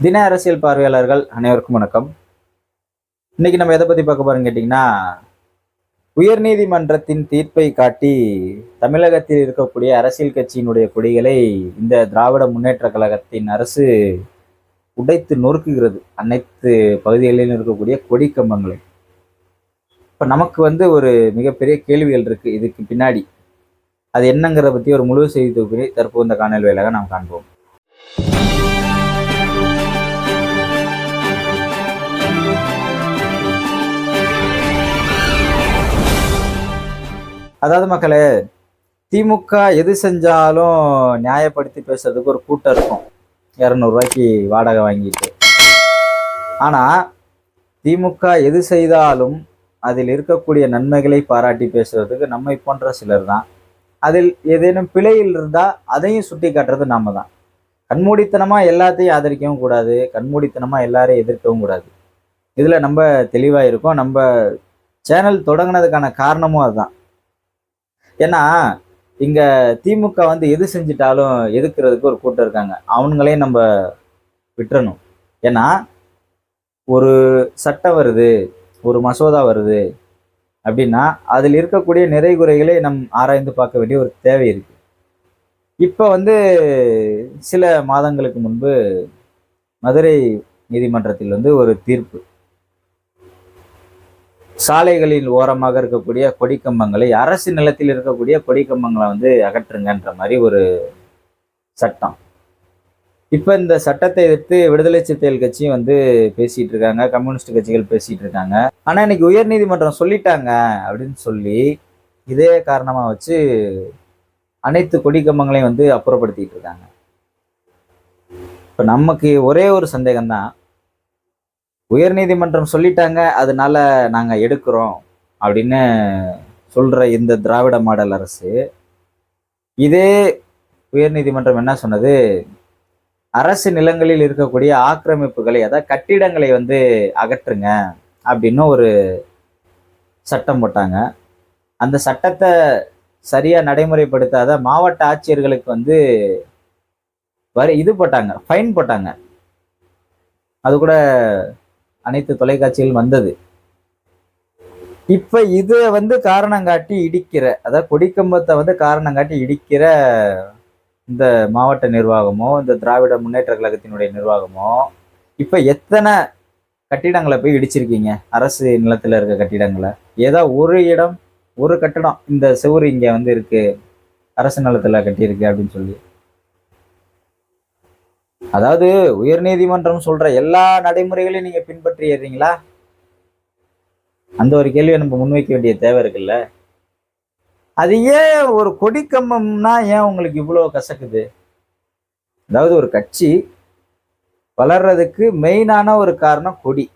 தின அரசியல் பார்வையாளர்கள் அனைவருக்கும் வணக்கம். இன்னைக்கு நம்ம எதை பத்தி பார்க்க போறோம்னு கேட்டிங்கன்னா உயர்நீதிமன்றத்தின் தீர்ப்பை காட்டி தமிழகத்தில் இருக்கக்கூடிய அரசியல் கட்சியினுடைய கொடிகளை இந்த திராவிட முன்னேற்ற கழகத்தின் அரசு உடைத்து நொறுக்குகிறது. அனைத்து பகுதிகளிலும் இருக்கக்கூடிய கொடி கம்பங்களை. இப்போ நமக்கு வந்து ஒரு மிகப்பெரிய கேள்விகள் இருக்குது இதுக்கு பின்னாடி அது என்னங்கிறத பற்றி ஒரு முழு செய்தி தொகுப்பினை தற்போது இந்த காணல் வேலையாக நாம் காண்போம். அதாவது மக்களே திமுக எது செஞ்சாலும் நியாயப்படுத்தி பேசுறதுக்கு ஒரு கூட்டம் இருக்கும். இரநூறுவாய்க்கு வாடகை வாங்கிட்டு. ஆனால் திமுக எது செய்தாலும் அதில் இருக்கக்கூடிய நன்மைகளை பாராட்டி பேசுறதுக்கு நம்மை போன்ற சிலர் தான். அதில் ஏதேனும் பிழையில் இருந்தால் அதையும் சுட்டி காட்டுறது நாம தான். கண்மூடித்தனமாக எல்லாத்தையும் ஆதரிக்கவும் கூடாது. கண்மூடித்தனமாக எல்லாரையும் எதிர்க்கவும் கூடாது. இதில் நம்ம தெளிவாக இருக்கோம். நம்ம சேனல் தொடங்கினதுக்கான காரணமும் அதுதான். ஏன்னா இங்கே திமுக வந்து எது செஞ்சிட்டாலும் எதுக்குறதுக்கு ஒரு கூட்டம் இருக்காங்க. அவனுங்களே நம்ம விட்டுறணும். ஏன்னா ஒரு சட்டம் வருது ஒரு மசோதா வருது அப்படின்னா அதில் இருக்கக்கூடிய நிறை குறைகளை நம் ஆராய்ந்து பார்க்க வேண்டிய ஒரு தேவை இருக்கு. இப்போ வந்து சில மாதங்களுக்கு முன்பு மதுரை நீதிமன்றத்தில் வந்து ஒரு தீர்ப்பு. சாலைகளில் ஓரமாக இருக்கக்கூடிய கொடிக்கம்பங்களை அரசு நிலத்தில் இருக்கக்கூடிய கொடிக்கம்பங்களை வந்து அகற்றுங்கன்ற மாதிரி ஒரு சட்டம். இப்போ இந்த சட்டத்தை எதிர்த்து விடுதலை சிறுத்தைகள் கட்சியும் வந்து பேசிகிட்டு இருக்காங்க கம்யூனிஸ்ட் கட்சிகள் பேசிகிட்டு இருக்காங்க. ஆனால் இன்னைக்கு உயர்நீதிமன்றம் சொல்லிட்டாங்க அப்படின்னு சொல்லி இதே காரணமாக வச்சு அனைத்து கொடிக்கம்பங்களையும் வந்து அப்புறப்படுத்திட்டு இருக்காங்க. இப்போ நமக்கு ஒரே ஒரு சந்தேகம்தான் உயர்நீதிமன்றம் சொல்லிட்டாங்க அதனால நாங்கள் எடுக்கிறோம் அப்படின்னு சொல்கிற இந்த திராவிட மாடல் அரசு. இதே உயர்நீதிமன்றம் என்ன சொன்னது? அரசு நிலங்களில் இருக்கக்கூடிய ஆக்கிரமிப்புகளை அதாவது கட்டிடங்களை வந்து அகற்றுங்க அப்படின்னு ஒரு சட்டம் போட்டாங்க. அந்த சட்டத்தை சரியாக நடைமுறைப்படுத்தாத மாவட்ட ஆட்சியர்களுக்கு வந்து வரி இது போட்டாங்க ஃபைன் போட்டாங்க. அது கூட அனைத்து தொலைக்காட்சிகள் வந்தது. இப்ப இதை வந்து காரணம் காட்டி இடிக்கிற அதாவது கொடிக்கம்பத்தை வந்து காரணம் காட்டி இடிக்கிற இந்த மாவட்ட நிர்வாகமோ இந்த திராவிட முன்னேற்ற கழகத்தினுடைய நிர்வாகமோ இப்ப எத்தனை கட்டிடங்களை போய் இடிச்சிருக்கீங்க? அரசு நிலத்துல இருக்க கட்டிடங்களை. ஏதோ ஒரு இடம் ஒரு கட்டடம் இந்த செவுரு இங்க வந்து இருக்கு. அரசு நிலத்துல கட்டியிருக்கு அப்படின்னு சொல்லி. அதாவது உயர்நீதிமன்றம் சொல்ற எல்லா நடைமுறைகளையும் நீங்க பின்பற்றிடுறீங்களா? அந்த ஒரு கேள்வியை நம்ம முன்வைக்க வேண்டிய தேவை இருக்குல்ல. அது ஏன் ஒரு கொடிக்கம்பம்னா ஏன் உங்களுக்கு இவ்வளோ கசக்குது? அதாவது ஒரு கட்சி வளர்றதுக்கு மெயினான ஒரு காரணம் கொடி.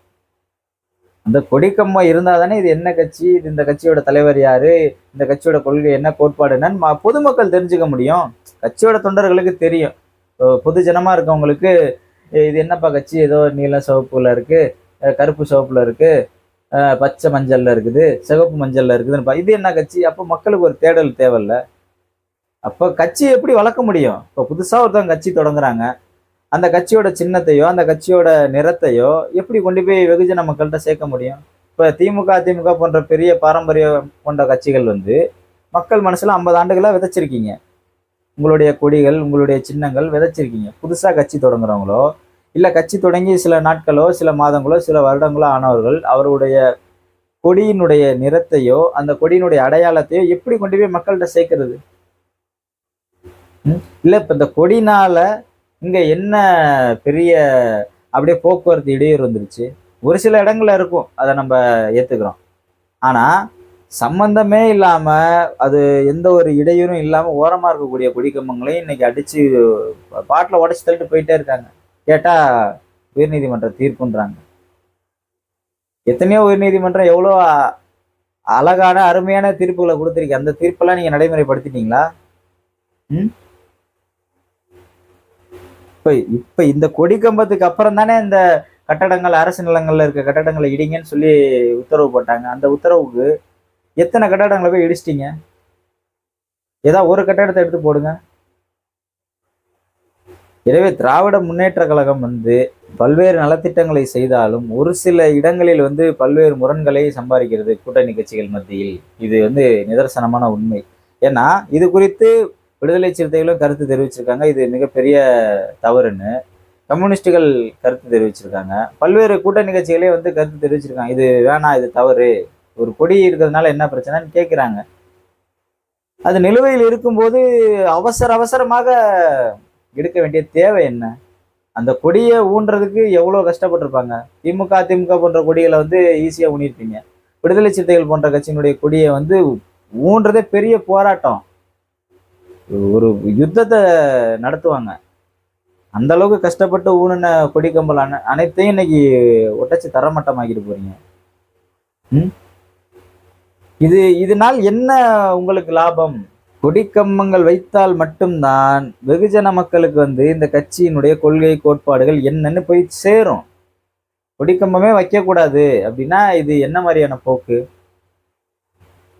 அந்த கொடிக்கம்பம் இருந்தால் தானே இது என்ன கட்சி? இது இந்த கட்சியோட தலைவர் யாரு? இந்த கட்சியோட கொள்கை என்ன கோட்பாடு என்னன்னு பொதுமக்கள் தெரிஞ்சுக்க முடியும். கட்சியோட தொண்டர்களுக்கு தெரியும். இப்போ இருக்கவங்களுக்கு இது என்னப்பா கட்சி ஏதோ நீல சிவப்புல இருக்கு கருப்பு சிவப்புல இருக்கு பச்சை மஞ்சளில் இருக்குது சிவப்பு மஞ்சளில் இருக்குதுன்னு பா- இது என்ன கட்சி? அப்போ மக்களுக்கு ஒரு தேடல் தேவையில்ல. அப்போ கட்சி எப்படி வளர்க்க முடியும்? இப்போ புதுசாக ஒருத்தவங்க கட்சி தொடங்குறாங்க. அந்த கட்சியோட சின்னத்தையோ அந்த கட்சியோட நிறத்தையோ எப்படி கொண்டு போய் வெகுஜன மக்கள்கிட்ட சேர்க்க முடியும்? இப்போ திமுக அதிமுக போன்ற பெரிய பாரம்பரியம் கொண்ட கட்சிகள் வந்து மக்கள் மனசில் ஐம்பது ஆண்டுகளாக விதைச்சிருக்கீங்க. உங்களுடைய கொடிகள் உங்களுடைய சின்னங்கள் விதைச்சிருக்கீங்க. புதுசாக கட்சி தொடங்குறவங்களோ இல்லை கட்சி தொடங்கி சில நாட்களோ சில மாதங்களோ சில வருடங்களோ ஆனவர்கள் அவருடைய கொடியினுடைய நிறத்தையோ அந்த கொடியினுடைய அடையாளத்தையோ எப்படி கொண்டு போய் மக்கள்கிட்ட சேர்க்கறது? இல்லை இப்போ இந்த கொடினால இங்கே என்ன பெரிய அப்படியே போக்குவரத்து இடையூறு வந்துருச்சு? ஒரு சில இடங்கள்ல இருக்கும். அதை நம்ம ஏற்றுக்கிறோம் ஆனா சம்பந்தமே இல்லாம அது எந்த ஒரு இடையூறும் இல்லாம ஓரமா இருக்கக்கூடிய கொடிக்கம்பங்களையும் இன்னைக்கு அடிச்சு பாட்டில் உடச்சு தள்ளிட்டு போயிட்டே இருக்காங்க. கேட்டா உயர்நீதிமன்ற தீர்ப்புன்றாங்க. எத்தனையோ உயர்நீதிமன்றம் எவ்வளோ அழகான அருமையான தீர்ப்புகளை கொடுத்துருக்கு. அந்த தீர்ப்பெல்லாம் நீங்க நடைமுறைப்படுத்திட்டீங்களா? ம்? இப்ப இப்ப இந்த கொடி கம்பத்துக்கு அப்புறம் தானே இந்த கட்டடங்கள் அரசு நிலங்கள்ல இருக்க கட்டடங்களை இடிங்கன்னு சொல்லி உத்தரவு போட்டாங்க. அந்த உத்தரவுக்கு எத்தனை கட்டடங்களை போய் இடிச்சிட்டிங்க? ஏதாவது ஒரு கட்டடத்தை எடுத்து போடுங்க. எனவே திராவிட முன்னேற்ற கழகம் வந்து பல்வேறு நலத்திட்டங்களை செய்தாலும் ஒரு சில இடங்களில் வந்து பல்வேறு முரண்களை சம்பாதிக்கிறது கூட்டணி கட்சிகள் மத்தியில். இது வந்து நிதர்சனமான உண்மை. ஏன்னா இது குறித்து விடுதலை சிறுத்தைகளும் கருத்து தெரிவிச்சிருக்காங்க. இது மிகப்பெரிய தவறுன்னு கம்யூனிஸ்டுகள் கருத்து தெரிவிச்சிருக்காங்க. பல்வேறு கூட்டணி கட்சிகளே வந்து கருத்து தெரிவிச்சிருக்காங்க. இது வேணாம் இது தவறு. ஒரு கொடி இருக்கிறதுனால என்ன பிரச்சனைன்னு கேட்குறாங்க அது நிலுவையில் இருக்கும்போது அவசர அவசரமாக எடுக்க வேண்டிய தேவை என்ன? அந்த கொடியை ஊன்றதுக்கு எவ்வளோ கஷ்டப்பட்டிருப்பாங்க? திமுக திமுக போன்ற கொடிகளை வந்து ஈஸியாக ஊனியிருப்பீங்க விடுதலை சிறுத்தைகள் போன்ற கட்சியினுடைய கொடியை வந்து ஊன்றதே பெரிய போராட்டம். ஒரு யுத்தத்தை நடத்துவாங்க. அந்த அளவுக்கு கஷ்டப்பட்டு ஊனின கொடி கம்பல் அனைத்தையும் இன்னைக்கு ஒட்டச்சு தரமட்டமாக்கிட்டு போறீங்க. ம்? இது இதனால் என்ன உங்களுக்கு லாபம்? கொடிக்கம்பங்கள் வைத்தால் மட்டும்தான் வெகுஜன மக்களுக்கு வந்து இந்த கட்சியினுடைய கொள்கை கோட்பாடுகள் என்னன்னு போய் சேரும். கொடிக்கம்பமே வைக்கக்கூடாது அப்படின்னா இது என்ன மாதிரியான போக்கு?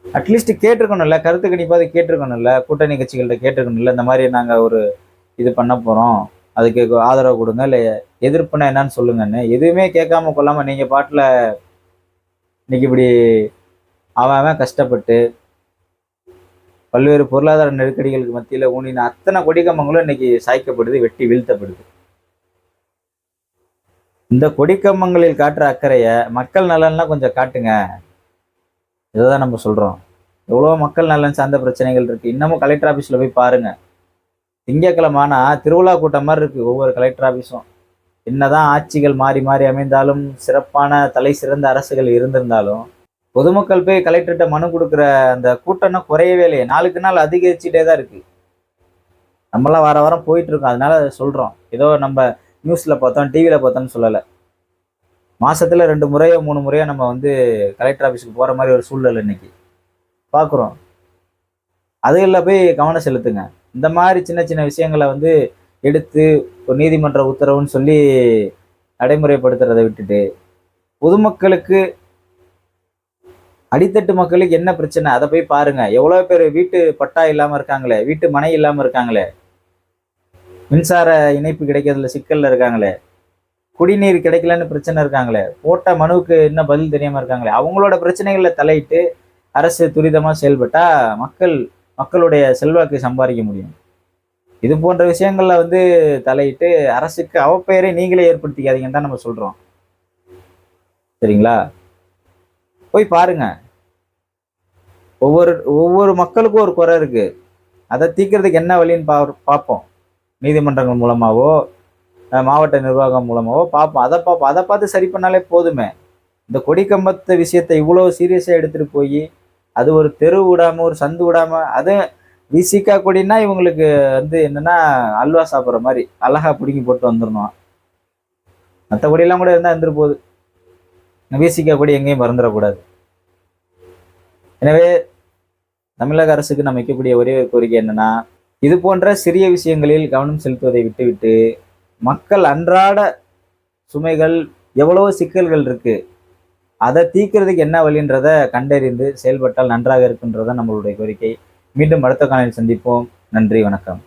அட்லீஸ்ட் கேட்டிருக்கணும்ல கருத்து கணிப்பாவது கேட்டிருக்கணும்ல கூட்டணி கட்சிகள்கிட்ட கேட்டிருக்கணும்ல இந்த மாதிரி நாங்கள் ஒரு இது பண்ண போகிறோம் அதுக்கு ஆதரவு கொடுங்க இல்லை எதிர்ப்புனா என்னன்னு சொல்லுங்கன்னு. எதுவுமே கேட்காம கொள்ளாமல் நீங்கள் பாட்டில் இன்னைக்கு இப்படி அவன் அவன் கஷ்டப்பட்டு பல்வேறு பொருளாதார நெருக்கடிகளுக்கு மத்தியில் ஊனின அத்தனை கொடிக்கம்பங்களும் இன்னைக்கு சாய்க்கப்படுது வெட்டி வீழ்த்தப்படுது. இந்த கொடிக்கம்பங்களில் காட்டுற அக்கறையை மக்கள் நலன்லாம் கொஞ்சம் காட்டுங்க. இதுதான் நம்ம சொல்கிறோம் எவ்வளோ மக்கள் நலன் சார்ந்த பிரச்சனைகள் இருக்குது இன்னமும் கலெக்டர் ஆஃபீஸில் போய் பாருங்கள் திங்கக்கிழமை ஆனால் திருவிழா கூட்டம் மாதிரி இருக்குது ஒவ்வொரு கலெக்டர் ஆஃபீஸும் என்னதான் ஆட்சிகள் மாறி மாறி அமைந்தாலும் சிறப்பான தலை சிறந்த அரசுகள் இருந்திருந்தாலும் பொதுமக்கள் போய் கலெக்டர்கிட்ட மனு கொடுக்குற அந்த கூட்டம்னா குறையவே இல்லையே. நாளுக்கு நாள் அதிகரிச்சுட்டே தான் இருக்குது நம்மளாம் வார வாரம் போயிட்டு இருக்கோம். அதனால சொல்கிறோம் ஏதோ நம்ம நியூஸில் பார்த்தோம் டிவியில் பார்த்தோம்னு சொல்லலை. மாதத்தில் ரெண்டு முறையோ மூணு முறையோ நம்ம வந்து கலெக்டர் ஆஃபீஸுக்கு போகிற மாதிரி ஒரு சூழ்நிலை இன்னைக்கு. பார்க்குறோம். அதுகளில் போய் கவனம் செலுத்துங்க. இந்த மாதிரி சின்ன சின்ன விஷயங்களை வந்து எடுத்து ஒரு நீதிமன்ற உத்தரவுன்னு சொல்லி நடைமுறைப்படுத்துறதை விட்டுட்டு பொதுமக்களுக்கு அடித்தட்டு மக்களுக்கு என்ன பிரச்சனை? அதை போய் பாருங்க. எவ்வளோ பேர் வீட்டு பட்டா இல்லாமல் இருக்காங்களே வீட்டு மனை இல்லாமல் இருக்காங்களே? மின்சார இணைப்பு கிடைக்கிறதுல சிக்கலில் இருக்காங்களே? குடிநீர் கிடைக்கலன்னு பிரச்சனை இருக்காங்களே? போட்ட மனுவுக்கு என்ன பதில் தெரியாமல் இருக்காங்களே? அவங்களோட பிரச்சனைகளை தலையிட்டு அரசு துரிதமாக செயல்பட்டால் மக்கள் மக்களுடைய செல்வாக்கு சம்பாதிக்க முடியும். இது போன்ற விஷயங்களில் வந்து தலையிட்டு அரசுக்கு அவப்பெயரை நீங்களே ஏற்படுத்திக்காதீங்கன்னு தான் நம்ம சொல்கிறோம் சரிங்களா? போய் பாருங்கள் ஒவ்வொரு ஒவ்வொரு மக்களுக்கும் ஒரு குறை இருக்குது அதை தீர்க்கறதுக்கு என்ன வழின்னு பா பார்ப்போம். நீதிமன்றங்கள் மூலமாகவோ மாவட்ட நிர்வாகம் மூலமாகவோ பார்ப்போம். அதை பார்ப்போம் அதை பார்த்து சரி பண்ணாலே போதுமே. இந்த கொடி கம்பத்து விஷயத்தை இவ்வளோ சீரியஸாக எடுத்துகிட்டு போய் அது ஒரு தெரு விடாமல் ஒரு சந்து விடாமல் அது விசிக்கா கொடினா இவங்களுக்கு வந்து என்னென்னா அல்வா சாப்பிட்ற மாதிரி அழகாக பிடுங்கி போட்டு வந்துடணும் மற்ற கொடியெல்லாம் கூட இருந்தால் இருந்துட்டு போகுது விசிக்கா கொடி எங்கேயும் மறந்துடக்கூடாது எனவே தமிழக அரசுக்கு நம்ம வைக்கக்கூடிய ஒரே ஒரு கோரிக்கை என்னன்னா இது போன்ற சிறிய விஷயங்களில் கவனம் செலுத்துவதை விட்டுவிட்டு மக்கள் அன்றாட சுமைகள் எவ்வளவோ சிக்கல்கள் இருக்கு. அதை தீர்க்கிறதுக்கு என்ன வழின்றத கண்டறிந்து செயல்பட்டால் நன்றாக இருக்குன்றதான் நம்மளுடைய கோரிக்கை. மீண்டும் அடுத்த காலையில் சந்திப்போம். நன்றி வணக்கம்.